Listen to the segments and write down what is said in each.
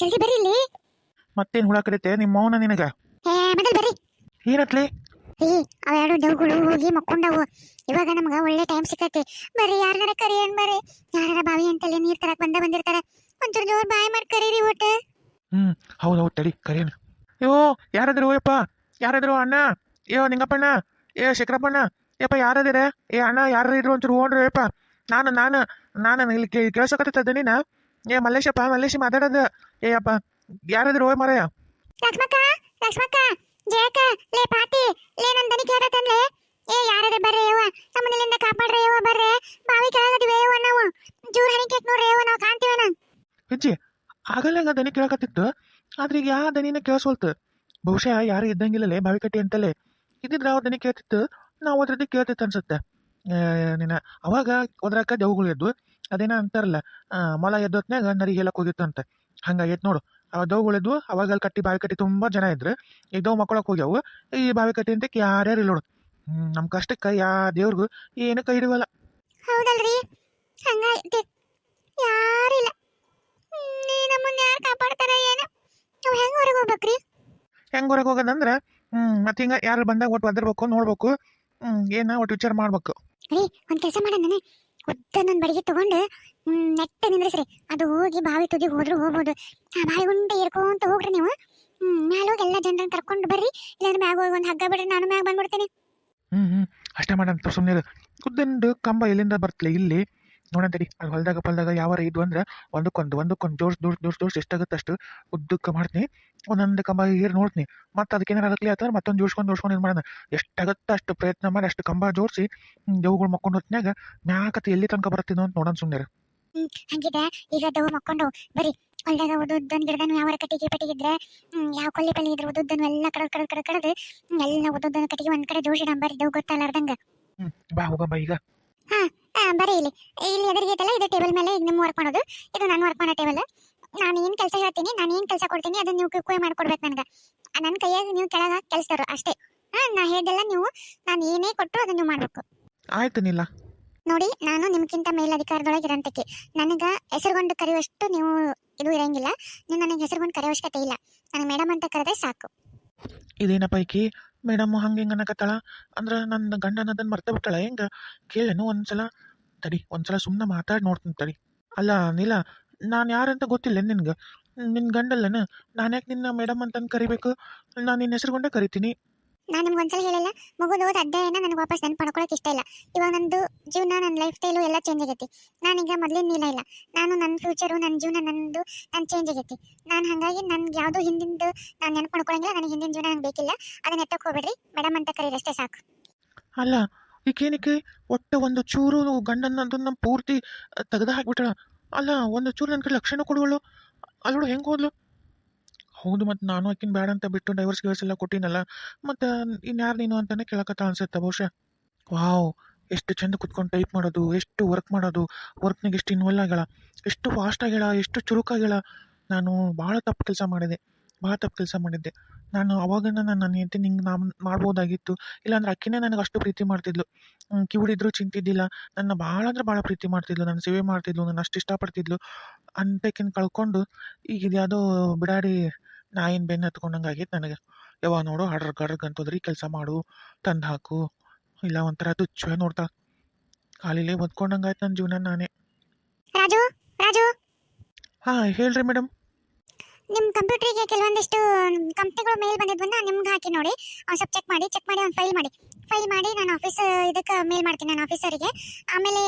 ಜಲ್ದಿ ಬರ್ರಿ ಇಲ್ಲಿ. ಮತ್ತೇನ್ ಹುಳ ಕರೀತೆ ನಿಮ್ಮ ಮೌನ ನಿನಗ? ಏ ಮೊದಲ್ ಬರ್ರಿ. ಏನತ್ಲಿ? ರೀ ಅವೆರಡು ಡೌಗಳು ಹೋಗಿ ಮಕ್ಕೊಂಡವು. ಇವಾಗ ನಮ್ಗ ಒಳ್ಳೆ ಟೈಮ್ ಸಿಕ್ಕತ್ತೆ ಬರ್ರಿ ಯಾರ್ಗಾರ ಕರಿ ಏನು ಬರ್ರಿ. ಯಾರ ಬಾವಿ ಅಂತಲ್ಲಿ ನೀರ್ ತರಕ್ ಬಂದ ಬಂದಿರ್ತಾರ. ಒಂಚೂರು ಜೋರ್ ಬಾಯ್ ಮಾಡಿ ಕರೀರಿ ಊಟ ಹ್ಮ್ ಹೌದು ಹೌದು ತಡಿ ಕರಿಯನ್ ಅಯ್ಯೋ ಯಾರಾದ್ರು ಯಪ್ಪ. ಯಾರಾದ್ರು ಅಣ್ಣ. ಯೋ ನಿಂಗಪ್ಪಣ್ಣ. ಏ ಶಂಕರಪ್ಪಣ್ಣ ಯಪ್ಪ ಯಾರದಿರ? ಏ ಅಣ್ಣ ಯಾರು ಇದ್ರು ಒಂಚೂರು ಓಡ್ರಿ ಯಪ್ಪ. ನಾನು ನಾನು ನಾನು ಇಲ್ಲಿ ಕೇಳಿಸಕತ್ತ ನೀನ? ಏ ಮಲ್ಲೇಶಪ್ಪ ಮಲ್ಲೇಶಿ ಮಾತಾಡೋದು. ಏ ಅಪ್ಪ ಯಾರಾದ್ರು ಹೋಯ್ ಮರಯ್ಯ ಲಕ್ಷ್ಮಕ್ಕ ಲಕ್ಷ್ಮಕ್ಕ ಜಯಕ್ಕ ಲೇ ಪಾತಿ ಲೇ ನನ್ನ ದನಿ ಕೇಳತನ್ಲೆ ಏ ಯಾರದ್ರ ಬರ್ರಿ ಯವ್ವ. ನಮ್ಮನೆಲಿಂದ ಕಾಪಾಡ್ರಿ ಯವ್ವ ಬರ್ರಿ. ಬಾವಿ ಕೆಳಗದಿವೆ ಯವ್ವ ನಾವು. ಜೂರ್ ಹಣಿಕೆ ನೋಡ್ರಿ ಯವ್ವ ನಾವು ಕಾಣ್ತೀವನ ಅಜ್ಜಿ ಆಗಲ್ಲಂಗ ದನಿ ಕೇಳಕತ್ತಿತ್ತು. ಆದ್ರೆ ಈಗ ಯಾ ದನಿನ ಕೇಳಿಸ್ವಲ್ತು ಬಹುಶಃ ಯಾರು ಇದ್ದಂಗಿಲ್ಲಲೇ ಬಾವಿ ಕಟ್ಟಿ ಅಂತಲೇ. ಇದ್ದಿದ್ರೆ ಅವ್ರ ದನಿ ಕೇಳ್ತಿತ್ತು? ನಾವು ಅದ್ರದ್ದು ಕೇಳ್ತಿತ್ತು ಅನ್ಸುತ್ತೆ. ನಿನ್ನ ಅವಾಗ ಒದ್ರಾಕ ದೆವ್ಗಳು ಎದ್ದು ಅದೇನ ಅಂತಾರಲ್ಲ ಮೊಲ ಎದ್ದೊತ್ನಾಗ ನರಿ ಹೇಳಕ್ ಹೋಗಿತ್ತು ಅಂತ. ಹಂಗಾಗೈತೆ ನೋಡು. ಆ ದವ್ಗಳು ಎದ್ದು ಅವಾಗ ಅಲ್ಲಿ ಕಟ್ಟಿ ಬಾವಿ ಕಟ್ಟಿ ತುಂಬಾ ಜನ ಇದ್ರು. ಈಗ ದವ್ ಮಕ್ಕಳಕ್ಕೆ ಹೋಗ್ಯಾವು. ಈ ಬಾವಿ ಕಟ್ಟಿ ಅಂತ ಯಾರ್ಯಾರು ಇಲ್ಲ ನೋಡು. ನಮ್ಮ ಕಷ್ಟಕ್ಕೆ ಯಾ ದೇವ್ರಿಗೂ ಏನು ಕೈ ಹಿಡಿವಲ್ಲ. ಹೌದಲ್ರಿ? ಹಂಗೈತಿ ಯಾರಿಲ್ಲ ನಮ್ಮನ್ನ ಯಾರು ಕಾಪಾಡ್ತಾರ ಏನ. ನಾವ್ ಹೆಂಗ್ ಹೊರಗೆ ಹೋಗ್ಬೇಕ್ರಿ? ಹೆಂಗ್ ಹೊರಗೆ ಹೋಗೋದಂದ್ರೆ ಹ್ಮ್ ಮತ್ತೆ ಹಿಂಗ ಯಾರು ಬಂದಾಗ ಒಟ್ಟು ಒದರ್ಬೇಕು ನೋಡ್ಬೇಕು. ಹ್ಮ್ ಏನ ಒಟ್ಟು ವಿಚಾರ ಮಾಡ್ಬೇಕು. ರೀ ಒಂದ್ ಕೆಲಸ ಮಾಡೋಣ ಉದ್ದನ್ನೊಂದ್ ಬಡಿಗೆ ತಗೊಂಡು ನೆಟ್ಟ ನಿಂದ್ರಿಸ್ರಿ. ಅದು ಹೋಗಿ ಬಾವಿ ತುದಿಗೆ ಹೋದ್ರು ಹೋಗ್ಬೋದು. ಆ ಬಾವಿ ಉಂಡೆ ಏರ್ಕೊಂತ ಹೋಗ್ರಿ ನೀವು. ಮ್ಯಾಲ ಹೋಗಿ ಎಲ್ಲ ಜನರನ್ನ ಕರ್ಕೊಂಡು ಬರ್ರಿ. ಇಲ್ಲಾಂದ್ರೆ ಮ್ಯಾಗ ಹೋಗಿ ಒಂದು ಹಗ್ಗ ಬಿಡ್ರಿ, ನಾನು ಮ್ಯಾಗ ಬಂದ್ಬಿಡ್ತೀನಿ. ಹ್ಮ್ ಹ್ಮ್. ಅಷ್ಟೇ ಮಾಡಂತ ಸುಮ್ಮನೆ ಉದ್ದಂದು ಕಂಬ ಎಲ್ಲಿಂದ ಬರ್ತಲೆ? ಇಲ್ಲಿ. ನೋಡಂತಡಿ ಅದು ಹೊಲ್ದಾಗ ಪಲ್ದಾಗ ಯಾವಾರ ಇದ್ವು ಅಂದ್ರೆ ಒಂದಕ್ಕೊಂದು ಒಂದಕ್ಕೊಂದು ಜೋಡ್ಸ್ ಜೋಡ್ಸ್ ಜೋಡ್ಸ್ ಜೋಡ್ಸ್ ಎಷ್ಟಾಗುತ್ತೆ ಅಷ್ಟು ಉದ್ದಕ್ಕೆ ಮಾಡ್ತೀನಿ ಒಂದೊಂದು ಕಂಬ ಏರ್ ನೋಡ್ತೀನಿ ಮತ್ತೆ ಅದಕ್ಕೆ ಏನಾರು ಆಗಲಿ ಆತರ ಮತ್ತೊಂದು ಜೋಡ್ಸ್ಕೊಂಡು ಜೋಡ್ಸ್ಕೊಂಡು ಏನು ಮಾಡೋಣ ಎಷ್ಟಾಗತ್ತೆ ಅಷ್ಟು ಪ್ರಯತ್ನ ಮಾಡಿ ಅಷ್ಟು ಕಂಬ ಜೋಡಿಸಿ ದೇವುಗಳು ಮಕ್ಕೊಂಡು ಹೊತ್ನ್ಯಾಗ ಮ್ಯಾಕತ್ತೆ ಎಲ್ಲಿ ತನಕ ಬರ್ತೀನೋ ಅಂತ ನೋಡೋಣ ಸುಮ್ಮನೆ ಹಂಗಿದ್ರೆ ಈಗ ದವ್ ಮಕ್ಕೊಂಡು ಬರೀ ಹೊಲ್ದಾಗ ಉದ್ದೊಂದು ಗಿಡದನ್ನು ಯಾವ ಕಟ್ಟಿಗೆ ಪಟ್ಟಿಗಿದ್ರೆ ಹ್ಮ್ ಯಾವ ಕೊಲ್ಲಿ ಪಲ್ಲಿ ಇದ್ರೆ ಉದ್ದನ್ನು ಎಲ್ಲ ಕಡದ್ ಕಡದ್ ಕಡದ್ ಕಡದ್ ಎಲ್ಲಾ ಉದ್ದೊಂದು ಕಟ್ಟಿಗೆ ಒಂದ್ ಕಡೆ ಜೋಡಿಸಿಡ ಬರ್ರಿ ಗೊತ್ತಲ್ಲ ಗೊತ್ತಲ್ಲಾರ್ದಂಗ. ಹ್ಮ್ ಬಾ ಹೋಗಮ್ಮ ಈಗ. ಆ, ಬರ್ರಿ ಇಲ್ಲಿ. ಇಲ್ಲಿ ಎದುರಿಗೆ ಐತಲ್ಲ ಇದು ಟೇಬಲ್ ಮೇಲೆ ಈಗ ನಿಮ್ಮ ವರ್ಕ್ ಮಾಡೋದು ಇದು ನಾನು ವರ್ಕ್ ಮಾಡೋ ಟೇಬಲ್ ನಾನು ಏನು ಕೆಲಸ ಹೇಳ್ತೀನಿ ನಾನು ಏನು ಕೆಲಸ ಕೊಡ್ತೀನಿ ಅದನ್ನ ನೀವು ಕುಯ್ ಮಾಡ್ಕೊಡ್ಬೇಕು ನನಗೆ. ನನ್ನ ಕೈಯಾಗ ನೀವು ಕೆಳಗೆ ಕೆಲಸದವ್ರು ಅಷ್ಟೇ. ಹಾಂ ನಾ ಹೇಳ್ದೆಲ್ಲ ನೀವು ನಾನು ಏನೇ ಕೊಟ್ಟರು ಅದನ್ನ ನೀವು ಮಾಡಬೇಕು. ಆಯ್ತು ನಿಲ್ಲ ನೋಡಿ ನಾನು ನಿಮ್ಗಿಂತ ಮೇಲಧಿಕಾರದೊಳಗೆ ಇರಂತಕ್ಕೆ ನನಗೆ ಹೆಸರುಗೊಂಡು ಕರೆಯುವಷ್ಟು ನೀವು ಇದು ಇರಂಗಿಲ್ಲ. ನೀವು ನನಗೆ ಹೆಸರುಗೊಂಡು ಕರೆಯೋ ಅವಶ್ಯಕತೆ ಇಲ್ಲ. ನನಗೆ ಮೇಡಮ್ ಅಂತ ಕರೆದ್ರೆ ಸಾಕು. ಇದೇನ ಪೈಕಿ? ಮೇಡಮ್ ಹಂಗೆ ಹಿಂಗೆ ಅನ್ನಕತ್ತಾಳ? ಅಂದ್ರೆ ನನ್ನ ಗಂಡನ ಅದನ್ನು ಮರ್ತ ಬಿಟ್ಟಾಳ ಹೆಂಗ? ಕೇಳೇನು ಒಂದ್ಸಲ. ತಡಿ ಒಂದ್ಸಲ ಸುಮ್ಮನೆ ಮಾತಾಡಿ ನೋಡ್ತೀನಿ ತಡಿ. ಅಲ್ಲ ನೀಲ ನಾನು ಯಾರಂತ ಗೊತ್ತಿಲ್ಲ ನಿನ್ಗೆ. ನಿನ್ನ ಗಂಡಲ್ಲನ? ನಾನು ಯಾಕೆ ನಿನ್ನ ಮೇಡಮ್ ಅಂತ ಕರಿಬೇಕು? ನಾನು ನಿನ್ನ ಹೆಸರುಗೊಂಡೆ ಕರಿತೀನಿ. ನಾನು ನಿಮ್ಗೆ ಒಂದ್ಸಲ ಹೇಳಿಲ್ಲ ಮಗುದು ಓದ್ ಅಧ್ಯಾಯನ ನನಗೆ ವಾಪಸ್ ನೆನಪು ಮಾಡ್ಕೊಳಕ್ಕೆ ಇಷ್ಟ ಇಲ್ಲ. ಇವಾಗ ನಂದು ಜೀವನ ನನ್ನ ಲೈಫ್ ಸ್ಟೈಲು ಎಲ್ಲ ಚೇಂಜ್ ಆಗೈತಿ. ನಾನೀಗ ಮೊದಲಿನ ನೀಲ ಇಲ್ಲ. ನಾನು ನನ್ನ ಫ್ಯೂಚರು ನನ್ನ ಜೀವನ ನಂದು ನನ್ನ ಚೇಂಜ್ ಆಗೈತಿ. ನಾನು ಹಾಗಾಗಿ ನನ್ಗೆ ಯಾವುದು ಹಿಂದಿಂದು ನಾನು ನೆನ್ಪು ಮಾಡ್ಕೊಳಂಗಿಲ್ಲ ನನಗೆ ಹಿಂದಿನ ಜೀವನ ನನಗೆ ಬೇಕಿಲ್ಲ. ಅದನ್ನ ಎತ್ತಕ್ಕೆ ಹೋಗ್ಬೇಡ್ರಿ. ಮೇಡಮ್ ಅಂತ ಕರೀರಿ ಅಷ್ಟೇ ಸಾಕು. ಅಲ್ಲ ಈಕೇನಿಕೆ ಒಟ್ಟ ಒಂದು ಚೂರು ಗಂಡನ್ನದನ್ನ ಪೂರ್ತಿ ತೆಗೆದು ಹಾಕ್ಬಿಟ್ಟಾಳ. ಅಲ್ಲ, ಒಂದು ಚೂರು ನನ್ನ ಕಡೆ ಲಕ್ಷಣ ಕೊಡುವಳು. ಅಲ್ಲೋಡು ಹೆಂಗೆ ಹೋದ್ಲು? ಹೌದು ಮತ್ತು ನಾನು ಆಕಿನ ಬೇಡ ಅಂತ ಬಿಟ್ಟು ಡೈವರ್ಸ್ ಗಿವರ್ಸ್ ಎಲ್ಲ ಕೊಟ್ಟಿನಲ್ಲ. ಮತ್ತು ಇನ್ಯಾರು ನೀನು ಅಂತಲೇ ಕೇಳಕತ್ತ ಅನ್ಸುತ್ತೆ ಬಹುಶಃ. ವಾವ್, ಎಷ್ಟು ಚಂದ ಕುತ್ಕೊಂಡು ಟೈಪ್ ಮಾಡೋದು, ಎಷ್ಟು ವರ್ಕ್ ಮಾಡೋದು. ವರ್ಕ್ನಾಗ ಎಷ್ಟು ಇನ್ವಾಲ್ವ್ ಆಗ್ಯಾಳ. ಎಷ್ಟು ಫಾಸ್ಟ್ ಆಗ್ಯಾಳ, ಎಷ್ಟು ಚುರುಕಾಗ್ಯಾಳ. ನಾನು ಭಾಳ ತಪ್ಪು ಕೆಲಸ ಮಾಡಿದೆ. ಭಾಳ ತಪ್ಪು ಕೆಲಸ ಮಾಡಿದ್ದೆ. ನಾನು ಅವಾಗ ನನ್ನ ಹೆಂಡತಿ ನಿಂಗೆ ನಾನು ಮಾಡ್ಬೋದಾಗಿತ್ತು. ಇಲ್ಲಾಂದ್ರೆ ಅಕ್ಕಿನೇ ನನಗೆ ಅಷ್ಟು ಪ್ರೀತಿ ಮಾಡ್ತಿದ್ಲು. ಕಿವುಡಿದ್ರು ಚಿಂತಿದ್ದಿಲ್ಲ. ನನ್ನ ಭಾಳ ಅಂದ್ರೆ ಭಾಳ ಪ್ರೀತಿ ಮಾಡ್ತಿದ್ಲು. ನನ್ನ ಸೇವೆ ಮಾಡ್ತಿದ್ಲು. ನನ್ನ ಅಷ್ಟು ಇಷ್ಟಪಡ್ತಿದ್ಲು. ಅಂತಕಿನ ಕಳ್ಕೊಂಡು ಈಗ ಇದ್ಯಾವುದೋ ಬಿಡಾಡಿ ನಾಯಿನ ಬೆನ್ನು ಹತ್ಕೊಂಡಂಗೆ ಆಗೈತೆ ನನಗೆ. ಯಾವಾಗ ನೋಡು ಹಡ್ರ ಗಡ್ರಗ್ ಅಂತೋದ್ರಿ ಕೆಲಸ ಮಾಡು ತಂದು ಹಾಕು. ಇಲ್ಲ ಒಂಥರ ತುಚ್ಛ ನೋಡ್ತಾ. ಕಾಲಿಲೇ ಬದ್ಕೊಂಡಂಗೆ ಆಯ್ತು ನನ್ನ ಜೀವನ ನಾನೇ. ರಾಜು ರಾಜು. ಹಾಂ ಹೇಳ್ರಿ ಮೇಡಮ್ ನಿಮ್ಮ ಕಂಪ್ಯೂಟರ್ಗೆ ಕೆಲವೊಂದಿಷ್ಟು ಕಂಪ್ನಿಗಳು ಮೇಲ್ ಬಂದಿದ್ವನ್ನ ನಿಮ್ಗೆ ಹಾಕಿ ನೋಡಿ. ಒಂದು ಸ್ವಲ್ಪ ಚೆಕ್ ಮಾಡಿ ಚೆಕ್ ಮಾಡಿ ಅವ್ನು ಫೈಲ್ ಮಾಡಿ. ಫೈಲ್ ಮಾಡಿ ನಾನು ಆಫೀಸ್ ಇದಕ್ಕೆ ಮೇಲ್ ಮಾಡ್ತೀನಿ ನಾನು ಆಫೀಸರಿಗೆ ಆಮೇಲೆ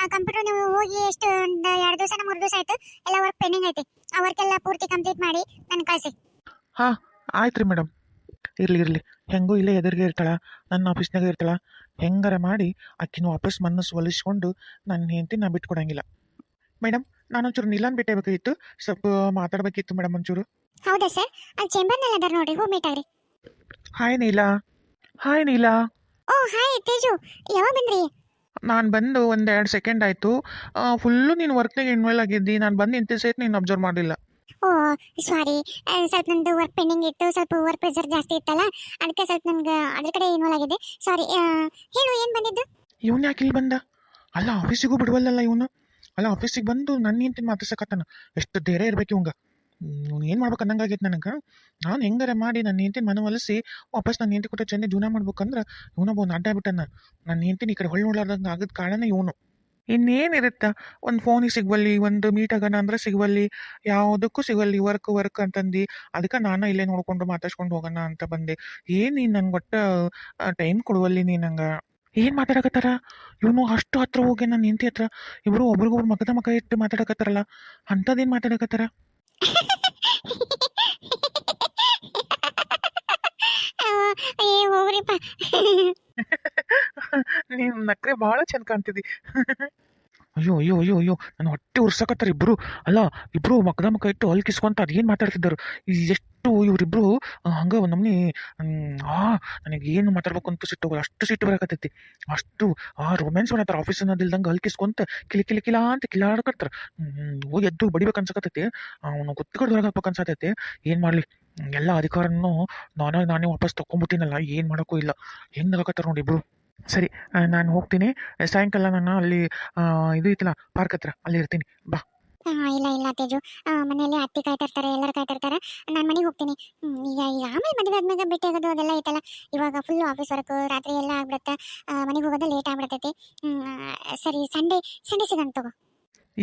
ಆ ಕಂಪ್ಯೂಟರ್ ನೀವು ಹೋಗಿ ಎಷ್ಟು, ಒಂದು ಎರಡು ದಿವಸ ಮೂರು ದಿವಸ ಆಯ್ತು, ಎಲ್ಲ ವರ್ಕ್ ಪೆಂಡಿಂಗ್ ಐತಿ. ಆ ವರ್ಕ್ ಎಲ್ಲ ಪೂರ್ತಿ ಕಂಪ್ಲೀಟ್ ಮಾಡಿ ನನ್ನ ಕಳಿಸಿ. ಹಾಂ ಆಯ್ತು ರೀ ಮೇಡಮ್ ಇರಲಿ ಇರಲಿ. ಹೆಂಗೂ ಇಲ್ಲೇ ಎದುರಿಗೆ ಇರ್ತಾಳ, ನನ್ನ ಆಫೀಸ್ನಾಗ ಇರ್ತಾಳ. ಹೆಂಗಾರ ಮಾಡಿ ಆಕಿನ ವಾಪಸ್ ಮನಸ್ಸು ಒಲಿಸ್ಕೊಂಡು ನನ್ನ ಹೆಂಡತಿ ನಾ ಬಿಟ್ಕೊಡಂಗಿಲ್ಲ. ಮೇಡಮ್ ನಾನೊಂಚೂರು ನಿಲ್ಲನ್ ಬಿಟ್ಟೇಬೇಕಾಗಿತ್ತು ಸ್ವಲ್ಪ ಮಾತಾಡಬೇಕಿತ್ತು ಮೇಡಮ್ ಒಂಚೂರು. ಹೌದಾ ಸರ್? ಅಲ್ಲಿ ಚೇಂಬರ್ನಲ್ಲಿ ಅದಾರ ನೋಡ್ರಿ ಹೋಗಿ ಮೀಟ್ ಆಗ್ರಿ. Hi Neela. Hi Neela. Oh hi Teju. ಯಾವಾಗ ಬಂದ್ರಿ? ನಾನು ಬಂದು ಒಂದು ಎರಡು ಸೆಕೆಂಡ್ ಆಯಿತು. ಫುಲ್ಲು ನೀನು ವರ್ಕ್ನಾಗ ಇನ್ವಾಲ್ ಆಗಿದ್ದಿ. ನಾನು ಬಂದು ನಿಂತ ಸಹಿತ ನೀನು ಅಬ್ಸರ್ವ್ ಮಾಡಲಿಲ್ಲ. ಓ ಸಾರಿ ಸ್ವಲ್ಪ ನಂದು ವರ್ಕ್ ಪೆಂಡಿಂಗ್ ಇತ್ತು. ಸ್ವಲ್ಪ ವರ್ಕ್ ಪ್ರೆಷರ್ ಜಾಸ್ತಿ ಇತ್ತಲ್ಲ. ಅದಕ್ಕೆ ಸ್ವಲ್ಪ ನನಗೆ ಅದ್ರ ಕಡೆ ಇನ್ವಾಲ್ವ್ ಆಗಿದೆ ಸಾರಿ ಹೇಳು ಏನು ಬಂದಿದ್ದು? ಇವನು ಯಾಕೆ ಇಲ್ಲಿ ಬಂದ? ಅಲ್ಲ ಆಫೀಸಿಗೂ ಬಿಡುವಲ್ಲಲ್ಲ ಇವನು. ಅಲ್ಲ ಆಫೀಸಿಗೆ ಬಂದು ನನ್ನ ಹೆಂಡ್ತಿನ ಮಾತಾಡ್ಸಕತ್ತಾನ ಎಷ್ಟು ಧೈರ್ಯ ಇರ್ಬೇಕು ಇವಂಗ. ಏನು ಮಾಡ್ಬೇಕು ಅನ್ನಂಗಾಗೈತೆ ನನಗೆ. ನಾನು ಹೆಂಗಾರ ಮಾಡಿ ನನ್ನ ಹೆಂಡ್ತಿ ಮನ ಒಲಿಸಿ ವಾಪಸ್ ನನ್ನ ಹೆಂಡತಿ ಕೊಟ್ಟ ಚೆಂದ ಜೀವನ ಮಾಡ್ಬೇಕಂದ್ರೆ ಇವನೊಬ್ಬ ಅಡ್ಡ ಬಿಟ್ಟನ. ನನ್ನ ಹೆಂಡ್ತಿನ ಈ ಕಡೆ ಹೊಳ್ಳಿ ನೋಡ್ಲಾರ್ದಂಗೆ ಆಗದ ಕಾರಣ ಇವನು. ಇನ್ನೇನಿರುತ್ತೆ ಒಂದು ಫೋನಿಗೆ ಸಿಗ್ವಲ್ಲಿ, ಒಂದು ಮೀಟ್ ಆಗೋಣ ಅಂದ್ರೆ ಸಿಗ್ವಲ್ಲಿ, ಯಾವುದಕ್ಕೂ ಸಿಗಲ್ಲಿ ವರ್ಕ್ ವರ್ಕ್ ಅಂತಂದು. ಅದಕ್ಕೆ ನಾನು ಇಲ್ಲೇ ನೋಡಿಕೊಂಡು ಮಾತಾಡ್ಸ್ಕೊಂಡು ಹೋಗೋಣ ಅಂತ ಬಂದೆ. ಏನು ನೀನು ನನ್ಗೆ ಒಟ್ಟು ಟೈಮ್ ಕೊಡುವಲ್ಲಿ ನೀನು ಏನು ಮಾತಾಡಕತ್ತಾರ? ಇವನು ಅಷ್ಟು ಹತ್ರ ಹೋಗಿ ನನ್ನ ಹೆಂಡತಿ ಹತ್ರ ಇಬ್ಬರು ಒಬ್ರಿಗೊಬ್ರು ಮಗದ ಮಗ ಇಟ್ಟು ಮಾತಾಡಕತ್ತಾರಲ್ಲ ಅಂಥದ್ದೇನು ಮಾತಾಡಕತ್ತಾರ? ಹೋಗ್ರಿಪ್ಪ. ನೀನು ನಕ್ರೆ ಭಾಳ ಚಂದ ಕಾಣ್ತಿದ್ದಿ. ಅಯ್ಯೋ ಅಯ್ಯೋ ಅಯ್ಯೋ ಅಯ್ಯೋ, ನನ್ನ ಹೊಟ್ಟೆ ಉರ್ಸಕತ್ತಾರ ಇಬ್ಬರು ಅಲ್ಲ ಇಬ್ಬರು ಮಕ್ಕದ ಮಕ್ಕ ಇಟ್ಟು ಅಲ್ಲಿ ಕಿಸ್ಕೊಂತ ಅದೇನು ಮಾತಾಡ್ತಿದ್ದರು. ಎಷ್ಟು ಇವರಿಬ್ರು ಹಂಗೆ ಒಂದು ನಮ್ನಿ ಆ ನನಗೆ ಏನು ಮಾತಾಡ್ಬೇಕು ಅಂತ ಸಿಟ್ಟು ಅಷ್ಟು ಸಿಟ್ಟು ಬರಕತ್ತೈತಿ. ಅಷ್ಟು, ಆ ರೊಮ್ಯಾನ್ಸ್ ಮಾಡತ್ತಾರ ಆಫೀಸ್ ಅನ್ನೋದಿಲ್ದಂಗೆ ಅಲ್ಲಿ ಕಿಸ್ಕೊಂತ ಕಿಲಿ ಕಿಲಿ, ಕಿಲಾ ಅಂತ ಕಿಲಾಡ್ಕತ್ತಾರ ಹೋಗಿ ಎದ್ದು ಬಡಿಬೇಕು ಅನ್ಸಕತ್ತೈತಿ. ಅವನು ಗೊತ್ತಿಗೆ ಹೊರಗೆ ಹಾಕ್ಬೇಕು ಅನ್ಸತೈತಿ. ಏನು ಮಾಡಲಿ? ಎಲ್ಲ ಅಧಿಕಾರನೂ ನಾನಾಗಿ ನಾನೇ ವಾಪಸ್ ತೊಗೊಂಬಿಟ್ಟಿನಲ್ಲ ಏನು ಮಾಡೋಕ್ಕೂ ಇಲ್ಲ. ಹೆಂಗೆ ನಗಕತ್ತಾರ ನೋಡಿ ಇಬ್ರು. ಸರಿ ನಾನು ಹೋಗ್ತೀನಿ. ಸಾಯಂಕಾಲ ನಾನು ಅಲ್ಲಿ ಇದು ಐತಲ್ಲ ಪಾರ್ಕ್ ಹತ್ರ, ಅಲ್ಲಿ ಇರ್ತೀನಿ. ಬಾ. ಇಲ್ಲ ಇಲ್ಲ, ತೇಜು. ಮನೆಯಲ್ಲಿ ಅತ್ತಿ ಕಾಯ್ತಿರ್ತಾರೆ, ಎಲ್ಲರೂ ಕಾಯ್ತಿರ್ತಾರೆ. ನಾನು ಮನೆಗೆ ಹೋಗ್ತೀನಿ. ಈಗ ಈಗ ಆಮೇಲೆ ಮದುವೆ ಆದ್ಮೇಲೆ ಭೇಟಿ ಅದೆಲ್ಲ ಐತಲ್ಲ. ಇವಾಗ ಫುಲ್ ಆಫೀಸ್ ವರ್ಕ್ ರಾತ್ರಿ ಎಲ್ಲ ಆಗ್ಬಿಡುತ್ತೆ. ಮನೆಗೆ ಹೋಗೋದು ಲೇಟ್ ಆಗ್ಬಿಡ್ತೈತಿ. ಸರಿ ಸಂಡೇ ಸಂಡೇ ಸಿಗಂತ ತಗೋ.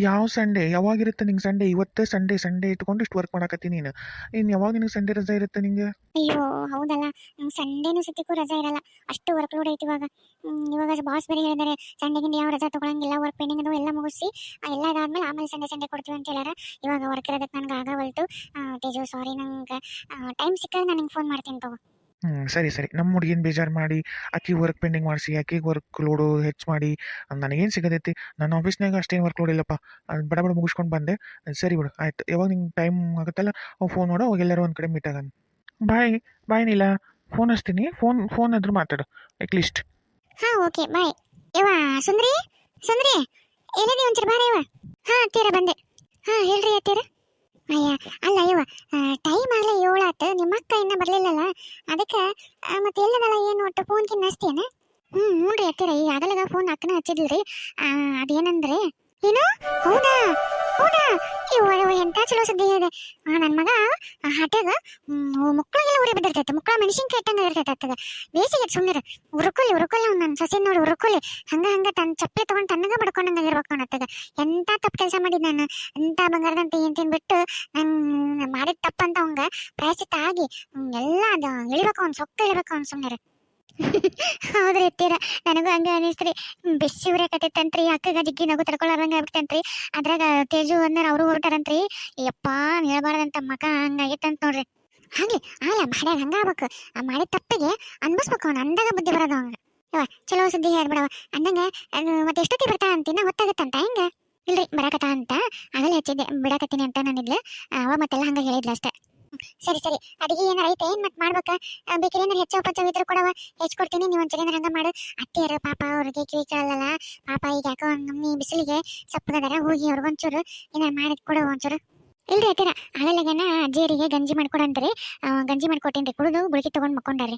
ಯಾವ ಸಂಡೇ? ಯಾವಾಗಿರುತ್ತೆ ನಿಂಗೆ ಸಂಡೇ? ಇವತ್ತೇ ಸಂಡೇ ಸಂಡೇ ಇಟ್ಕೊಂಡು ಇಷ್ಟು ವರ್ಕ್ ಮಾಡಕತ್ತೀನಿ ನೀನು. ಇನ್ನು ಯಾವಾಗ ನಿಂಗೆ ಸಂಡೇ ರಜೆ ಇರುತ್ತೆ ನಿಂಗೆ? ಅಯ್ಯೋ ಹೌದಲ್ಲ. ನಂಗೆ ಸಂಡೇನೂ ಸತ್ಯಕ್ಕೂ ರಜಾ ಇರಲ್ಲ. ಅಷ್ಟು ವರ್ಕ್ ಲೋಡ್ ಐತಿ ಇವಾಗ. ಇವಾಗ ಬಾಸ್ ಬೇರೆ ಹೇಳಿದ್ದಾರೆ ಸಂಡೇಗಿಂದ ಯಾವ ರಜಾ ತಗೊಳಂಗಿಲ್ಲ ವರ್ಕ್ ಪೆಂಡಿಂಗ್ ಅದು ಎಲ್ಲ ಮುಗಿಸಿ ಆ, ಎಲ್ಲ ಇದಾದ್ಮೇಲೆ ಆಮೇಲೆ ಸಂಡೇ ಸಂಡೇ ಕೊಡ್ತೀವಿ ಅಂತ ಹೇಳಾರ ಇವಾಗ ವರ್ಕ್ ಇರೋದಕ್ಕೆ ನನಗೆ ಆಗವಲ್ತು ಆ, ತೇಜು ಸಾರಿ ನಂಗೆ ಟೈಮ್ ಸಿಕ್ಕಾಗ ನಾನು ನಿಂಗೆ ಫೋನ್ ಮಾಡ್ತೀನಿ ತಗೋ. ಹ್ಞೂ ಸರಿ ಸರಿ. ನಮ್ಮ ಹುಡುಗಿನ ಬೇಜಾರು ಮಾಡಿ ಆಕಿ ವರ್ಕ್ ಪೆಂಡಿಂಗ್ ಮಾಡಿಸಿ ಆಕಿಗೆ ವರ್ಕ್ ಲೋಡು ಹೆಚ್ಚು ಮಾಡಿ ನನಗೇನು ಸಿಗದೈತಿ ನನ್ನ ಆಫೀಸ್ನಾಗ ಅಷ್ಟೇನು ವರ್ಕ್ ಲೋಡ್ ಇಲ್ಲಪ್ಪ. ಅದು ಬಡ ಬಡ ಮುಗಿಸ್ಕೊಂಡು ಬಂದೆ. ಸರಿ ಬಿಡು, ಆಯ್ತು. ಯಾವಾಗ ನಿಂಗೆ ಟೈಮ್ ಆಗುತ್ತಲ್ಲ, ಅವಾಗ ಫೋನ್ ಮಾಡೋ, ಅವಾಗ ಎಲ್ಲರೂ ಒಂದು ಕಡೆ ಮೀಟ್ ಆಗೋಣ. Bye bye Neela. ಫೋನ್ ಹಚ್ತೀನಿ. ಫೋನ್ ಫೋನ್ ಆದ್ರೂ ಮಾತಾಡು ಅಟ್ಲೀಸ್ಟ್ ಹಾಂ ಓಕೆ ಬಾಯ್ ಯವ್ವ, ಸುಂದ್ರಿ? ಸುಂದ್ರಿ? ಎಲ್ಲಿದೆ ಒಂಚೂರು ಬಾರ ಯವ್ವ? ಹಾಂ ಅತ್ತೀರ ಬಂದೆ. ಹಾಂ, ಹೇಳ್ರಿ ಅತ್ತೀರ ಅಯ್ಯ ಅಲ್ಲ ಯವ್ವ ಟೈಮ್ ಆಗಲೇ ಏಳಾತ ನಿಮ್ಮ ಅಕ್ಕ ಇನ್ನೂ ಬರಲಿಲ್ಲಲ್ಲ? ಅದಕ್ಕೆ ಮತ್ತೆ ಎಲ್ಲದಲ್ಲ ಏನು ಒಟ್ಟು ಫೋನ್ ಕಿನ್ನ ಹಚ್ತೀಯನ? ಹ್ಞೂ ಹ್ಞೂ ರೀ ಅತ್ತಿರ ಈ ಫೋನ್ ಅಕ್ಕನ ಹಚ್ಚಿದ್ಲ್ರಿ. ಆ, ಅದೇನಂದ್ರೆ ಏನು? ಹೌದಾ? ಹೌದಾ? ಇವ ಇವ ಎಂತ ಚಲೋ ಸುದ್ದಿ ಇದೆ ನನ್ನ ಮಗ ಹಟ್ಯಾಗ ಮುಕ್ಕಳಿಗೆಲ್ಲ ಉರಿ ಬಿದ್ದಿರ್ತೈತೆ ಮುಕ್ಕಳ ಮೆಣಸಿನ್ಕಾಯಿ ಇಟ್ಟಂಗೆ ಇರ್ತೈತೆ ಅತ್ತಗ ಬೇಸಿಗೆ ಸುಮ್ಮನೆ ಉರುಕೊಲ್ಲಿ ಉರುಕೊಲ್ಲಿ ಅವ್ನು ನನ್ನ ಸೊಸೆ ನೋಡಿ ಉರುಕೊಲ್ಲಿ ಹಂಗ ಹಂಗ ತನ್ನ ಚಪ್ಪಲಿ ತಗೊಂಡು ತನ್ನಗ ಬಡ್ಕೊಂಡಂಗ ಇರ್ಬೇಕು ಅವ್ನ ಅತ್ತಗ ಎಂತ ತಪ್ಪು ಕೆಲಸ ಮಾಡಿದ್ ನಾನು? ಎಂತ ಬಂಗಾರದಂತ ಏನ್ ತಿನ್ಬಿಟ್ಟು ನಾನು ಮಾಡಿದ ತಪ್ಪಂತ ಅವಂಗ ಪ್ರಾಯಶ್ಚಿತ್ತ ಆಗಿ ಅವ್ನ್ ಎಲ್ಲ ಅದು ಇಳಿಬೇಕು ಅವ್ನು, ಸೊಕ್ಕ ಇಳಿಬೇಕು ಅವ್ನು ಸುಮ್ಮನೆ ಹೌದ್ರಿ ಇರ್ತೀರ ನನಗೂ ಹಂಗ ಅನಿಸ್ತ್ರಿ. ಬೆಸ್ಸಿ ಉರಿಯಕತ್ತೈತಂತ್ರಿ ಅಕ್ಕಗ ಜಿಗ್ಗಿ ನಗು ತಡ್ಕೊಳ್ಳಾರಂಗ ಆಗ್ಬಿಟ್ಟಂತ್ರಿ. ಅದ್ರಾಗ ತೇಜು ಅಂದ್ರ ಅವರು ಹೊರಟಾರಂತ್ರಿ. ಯಪ್ಪ ಹೇಳ್ಬಾರ್ದಂತ ಮಕ ಹಂಗಾಗೈತಂತ ನೋಡ್ರಿ. ಹಾಗೆ ಆಲ ಮಾಡ್ಯಾಗ ಹಂಗ ಆಗ್ಬೇಕು. ಆ ಮಾಡಿದ ತಪ್ಪಿಗೆ ಅನ್ಬಸ್ಬೇಕು ಅವ್ನು. ಅಂದಾಗ ಬುದ್ಧಿ ಬರೋದು ಅವಂಗ ಚಲೋ ಸುದ್ದಿ ಹೇಳ್ಬಿಡವ ಅಂದಂಗೆ, ಅದು ಮತ್ತೆ ಎಷ್ಟೊತ್ತಿ ಬರ್ತಾ ಅಂತಿನ ಹೊತ್ತಾಗತ್ತಂತ ಹೆಂಗ? ಇಲ್ರಿ ಬರಾಕತ್ತ ಅಂತ. ಆಗಲೇ ಹಚ್ಚಿದ್ದೆ. ಬಿಡಾಕತ್ತೀನಿ ಅಂತ ನಾನಿದ್ಲು. ಅವ ಮತ್ತೆಲ್ಲ ಹಂಗ ಹೇಳಿದ್ಲ ಅಷ್ಟೇ. ಸರಿ ಸರಿ. ಅಡಿಗೆ ಏನಾರ ಐತೆ? ಏನ್ ಮತ್ ಮಾಡ್ಬೇಕ? ಬೇಕಿದ್ರೆ ಏನಾರ ಹೆಚ್ಚು ಪಚ್ಚ ಇದ್ರು ಕೊಡವ ಹೆಚ್ಚು ಕೊಡ್ತೀನಿ, ನೀವು ಒಂದ್ಸರಿ ಏನಾರ ಹಂಗ ಮಾಡು. ಅತ್ತಿಯರು, ಪಾಪ ಅವ್ರಿಗೆ ಕಿವಿ ಕೇಳಲ್ಲ ಪಾಪ ಈಗ ಯಾಕೋ ನಮ್ಮಿ ಬಿಸಿಲಿಗೆ ಸಪ್ಪಗದಾರ. ಹೋಗಿ ಅವ್ರಿಗೊಂಚೂರು ಏನಾರ ಮಾಡಿದ್ ಕೊಡು ಒಂಚೂರು. ಇಲ್ರಿ ಅತ್ತೀರ ಆಗಲ್ಲಗನ ಅಜ್ಜಿಯರಿಗೆ ಗಂಜಿ ಮಾಡ್ಕೊಡಂತ್ರಿ. ಗಂಜಿ ಮಾಡ್ಕೊಟ್ಟೇನ್ರಿ. ಕುಡಿದು, ಗುಳಿಗೆ ತಗೊಂಡ್ ಮಕ್ಕೊಂಡಾರಿ